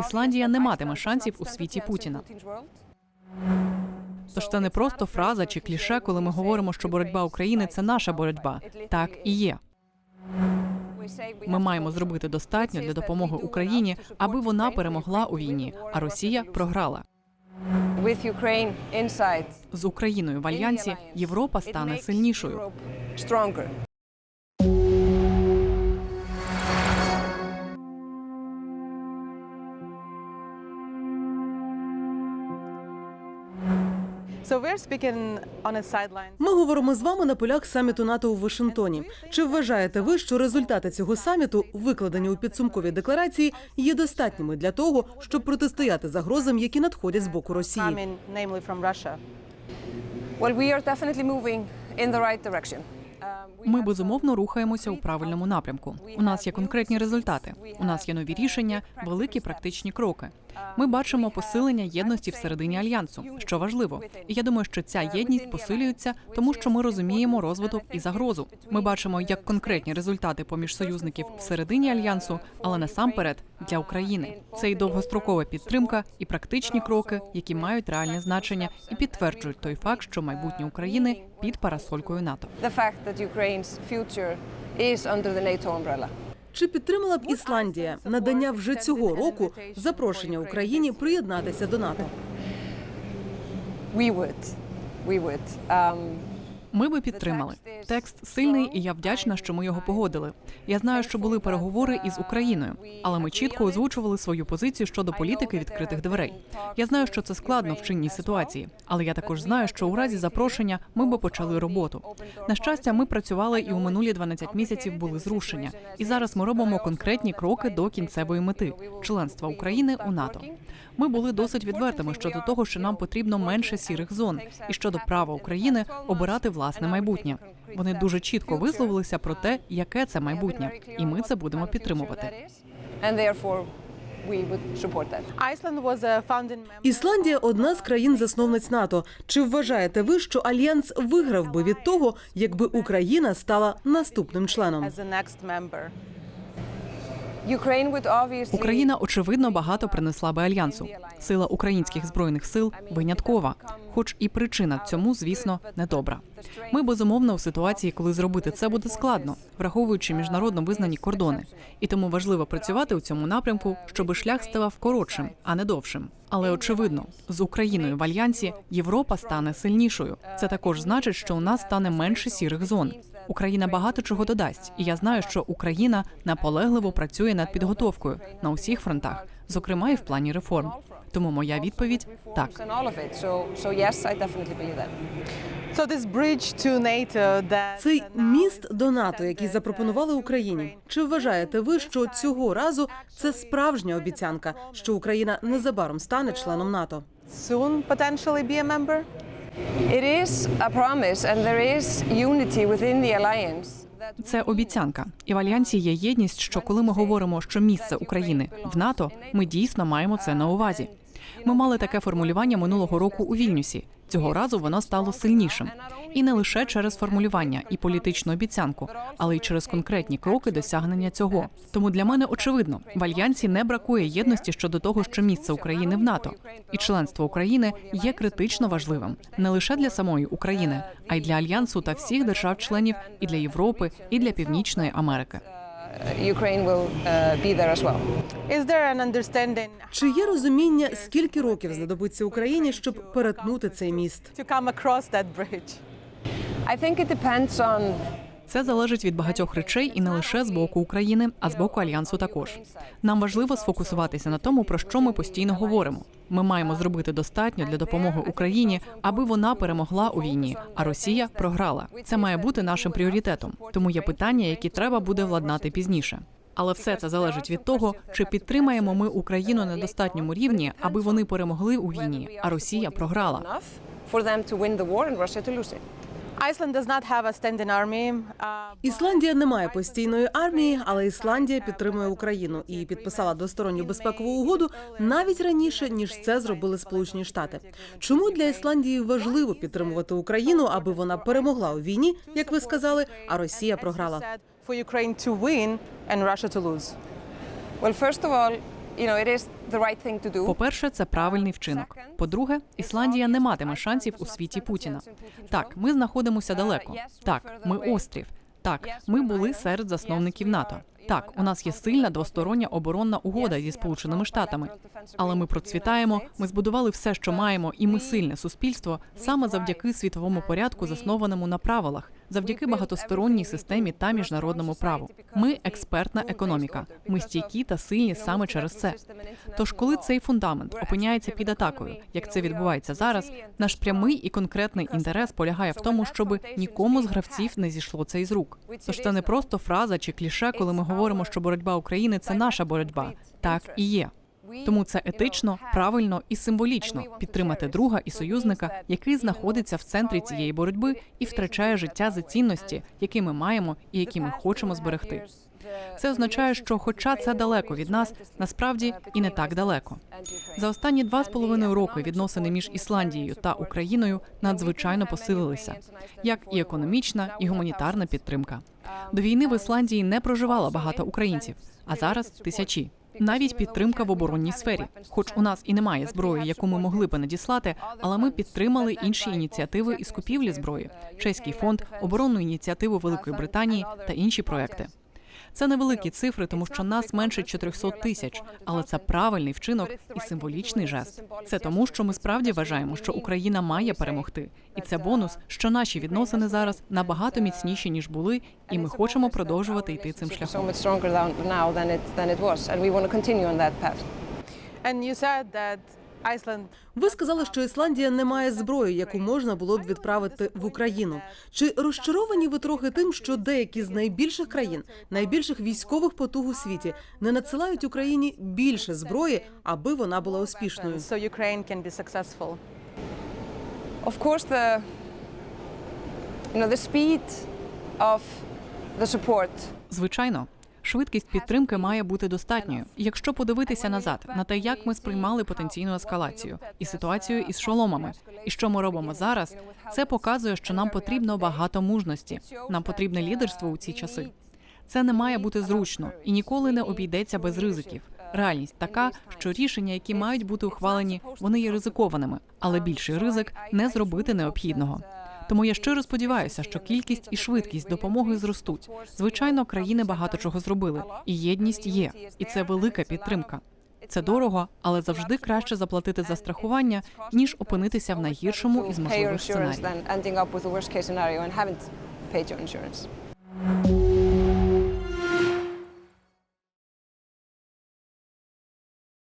Ісландія не матиме шансів у світі Путіна. Тож це не просто фраза чи кліше, коли ми говоримо, що боротьба України це наша боротьба. Так і є. Ми маємо зробити достатньо для допомоги Україні, аби вона перемогла у війні, а Росія програла. З Україною в альянсі Європа стане сильнішою. Ми говоримо з вами на полях саміту НАТО у Вашингтоні. Чи вважаєте ви, що результати цього саміту, викладені у підсумковій декларації, є достатніми для того, щоб протистояти загрозам, які надходять з боку Росії? Coming, namely from Russia. Well, we are definitely moving in the right direction. We Ми безумовно рухаємося у правильному напрямку. У нас є конкретні результати. У нас є нові рішення, великі практичні кроки. Ми бачимо посилення єдності всередині альянсу, що важливо. І я думаю, що ця єдність посилюється, тому що ми розуміємо розвиток і загрозу. Ми бачимо як конкретні результати поміж союзників всередині альянсу, але насамперед для України. Це і довгострокова підтримка, і практичні кроки, які мають реальне значення і підтверджують той факт, що майбутнє України під парасолькою НАТО. the fact that Ukraine's future is under the NATO umbrella. Чи підтримала б Ісландія надання вже цього року запрошення Україні приєднатися до НАТО? We would. We would. Um, Ми би підтримали. Текст сильний, і я вдячна, що ми його погодили. Я знаю, що були переговори із Україною, але ми чітко озвучували свою позицію щодо політики відкритих дверей. Я знаю, що це складно в чинній ситуації, але я також знаю, що у разі запрошення ми би почали роботу. На щастя, ми працювали і у минулі 12 місяців були зрушення. І зараз ми робимо конкретні кроки до кінцевої мети членства України у НАТО. Ми були досить відвертими щодо того, що нам потрібно менше сірих зон, і щодо права України обирати власне майбутнє. Вони дуже чітко висловилися про те, яке це майбутнє, і ми це будемо підтримувати. Ісландія одна з країн-засновниць НАТО. Чи вважаєте ви, що альянс виграв би від того, якби Україна стала наступним членом? as the next member. Ukraine would obviously Україна очевидно багато принесла би альянсу. Сила українських збройних сил виняткова, хоч і причина цьому, звісно, недобра. Ми безумовно в ситуації, коли зробити це буде складно, враховуючи міжнародно визнані кордони, і тому важливо працювати у цьому напрямку, щоб шлях ставав коротшим, а не довшим. Але очевидно, з Україною в альянсі Європа стане сильнішою. Це також значить, що у нас стане менше сірих зон. Україна багато чого додасть, і я знаю, що Україна наполегливо працює над підготовкою на усіх фронтах, зокрема і в плані реформ. Тому моя відповідь так. Цей міст до НАТО, який запропонували Україні. Чи вважаєте ви, що цього разу це справжня обіцянка, що Україна незабаром стане членом НАТО? soon potentially be a member? It is a promise, and there is unity within the alliance. Це обіцянка, і в альянсі є єдність, що коли ми говоримо, що місце України в НАТО, ми дійсно маємо це на увазі. Ми мали таке формулювання минулого року у Вільнюсі. Цього разу воно стало сильнішим, і не лише через формулювання і політичну обіцянку, але й через конкретні кроки досягнення цього. Тому для мене очевидно, в альянсі не бракує єдності щодо того, що місце України в НАТО, і членство України є критично важливим не лише для самої України, а й для альянсу та всіх держав-членів, і для Європи, і для Північної Америки. Uh, Ukraine will uh, be there as well. Is there an understanding Чи є розуміння, скільки років знадобиться Україні, щоб перетнути цей міст? to come across that bridge? I think it depends on Це залежить від багатьох речей і не лише з боку України, а з боку альянсу також. Нам важливо сфокусуватися на тому, про що ми постійно говоримо. Ми маємо зробити достатньо для допомоги Україні, аби вона перемогла у війні, а Росія програла. Це має бути нашим пріоритетом. Тому є питання, які треба буде владнати пізніше. Але все це залежить від того, чи підтримаємо ми Україну на достатньому рівні, аби вони перемогли у війні, а Росія програла. Uh, Ісландія не має постійної армії, але Ісландія підтримує Україну і підписала двосторонню безпекову угоду навіть раніше ніж це зробили Сполучені Штати. Чому для Ісландії важливо підтримувати Україну, аби вона перемогла у війні, як ви сказали, а Росія програла? Do. По-перше, це правильний вчинок. По-друге, Ісландія не матиме шансів у світі Путіна. Так, ми знаходимося далеко. Так, ми острів. Так, ми були серед засновників НАТО. Так, у нас є сильна двостороння оборонна угода зі Сполученими Штатами. Але ми процвітаємо, ми збудували все, що маємо, і ми сильне суспільство саме завдяки світовому порядку, заснованому на правилах, завдяки багатосторонній системі та міжнародному праву. Ми експертна економіка. Ми стійкі та сильні саме через це. Тож, коли цей фундамент опиняється під атакою, як це відбувається зараз, наш прямий і конкретний інтерес полягає в тому, щоб нікому з гравців не зійшло це із рук. Тож це не просто фраза чи кліше, коли ми говоримо, що боротьба України це наша боротьба. Так і є. Тому це етично, правильно і символічно підтримати друга і союзника, який знаходиться в центрі цієї боротьби і втрачає життя за цінності, які ми маємо і які ми хочемо зберегти. Це означає, що, хоча це далеко від нас, насправді і не так далеко. За останні два з половиною роки відносини між Ісландією та Україною надзвичайно посилилися, як і економічна, і гуманітарна підтримка. До війни в Ісландії не проживало багато українців, а зараз тисячі. Навіть підтримка в оборонній сфері. Хоч у нас і немає зброї, яку ми могли би надіслати, але ми підтримали інші ініціативи із купівлі зброї, чеський фонд, оборонну ініціативу Великої Британії та інші проекти. Це невеликі цифри, тому що нас менше 400 тисяч, але це правильний вчинок і символічний жест. Це тому, що ми справді вважаємо, що Україна має перемогти, і це бонус, що наші відносини зараз набагато міцніші ніж були, і ми хочемо продовжувати йти цим шляхом. and you said that Ви сказали, що Ісландія не має зброї, яку можна було б відправити в Україну. Чи розчаровані ви трохи тим, що деякі з найбільших країн, найбільших військових потуг у світі, не надсилають Україні більше зброї, аби вона була успішною? so Ukraine can be successful? Of course, the you know the speed of the support Звичайно, швидкість підтримки має бути достатньою. Якщо подивитися назад на те, як ми сприймали потенційну ескалацію і ситуацію із шоломами, і що ми робимо зараз, це показує, що нам потрібно багато мужності. Нам потрібне лідерство у ці часи. Це не має бути зручно і ніколи не обійдеться без ризиків. Реальність така, що рішення, які мають бути ухвалені, вони є ризикованими, але більший ризик не зробити необхідного. Тому я щиро сподіваюся, що кількість і швидкість допомоги зростуть. Звичайно, країни багато чого зробили, і єдність є, і це велика підтримка. Це дорого, але завжди краще заплатити за страхування, ніж опинитися в найгіршому із можливих сценаріїв.